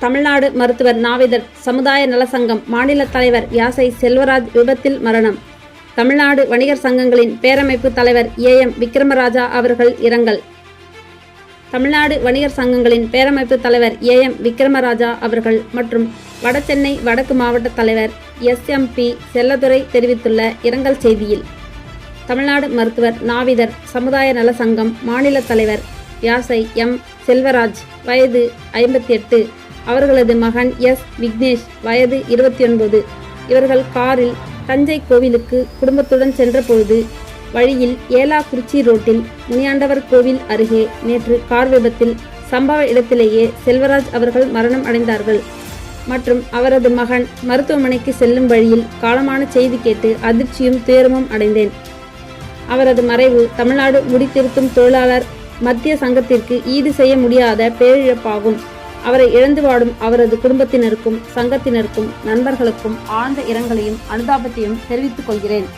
தமிழ்நாடு மருத்துவர் நாவிதர் சமுதாய நலசங்கம் மாநில தலைவர் யாசை செல்வராஜ் விபத்தில் மரணம். தமிழ்நாடு வணிகர் சங்கங்களின் பேரமைப்பு தலைவர் ஏ எம் விக்ரமராஜா அவர்கள் இரங்கல். தமிழ்நாடு வணிகர் சங்கங்களின் பேரமைப்பு தலைவர் ஏ எம் விக்ரமராஜா அவர்கள் மற்றும் வடசென்னை வடக்கு மாவட்ட தலைவர் எஸ் எம் பி செல்லதுரை தெரிவித்துள்ள இரங்கல் செய்தியில் தமிழ்நாடு மருத்துவர் நாவிதர் சமுதாய நல சங்கம் மாநில தலைவர் யாசை எம் செல்வராஜ் வயது ஐம்பத்தி எட்டு அவர்களது மகன் எஸ். விக்னேஷ் வயது இருபத்தி ஒன்பது. இவர்கள் காரில் தஞ்சை கோவிலுக்கு குடும்பத்துடன் சென்றபொழுது வழியில் ஏலாக்குறிச்சி ரோட்டில் முனியாண்டவர் கோவில் அருகே நேற்று கார் விபத்தில் சம்பவ இடத்திலேயே செல்வராஜ் அவர்கள் மரணம் அடைந்தார்கள். மற்றும் அவரது மகன் மருத்துவமனைக்கு செல்லும் வழியில் காலமான செய்தி கேட்டு அதிர்ச்சியும் துயரமும் அடைந்தேன். அவரது மறைவு தமிழ்நாடு முடித்திருத்தும் தொழிலாளர் மத்திய சங்கத்திற்கு ஈடு செய்ய முடியாத பேரிழப்பாகும். அவரை இழந்து வாடும் அவரது குடும்பத்தினருக்கும் சங்கத்தினருக்கும் நண்பர்களுக்கும் ஆழ்ந்த இரங்கலையும் அனுதாபத்தையும் தெரிவித்துக் கொள்கிறேன்.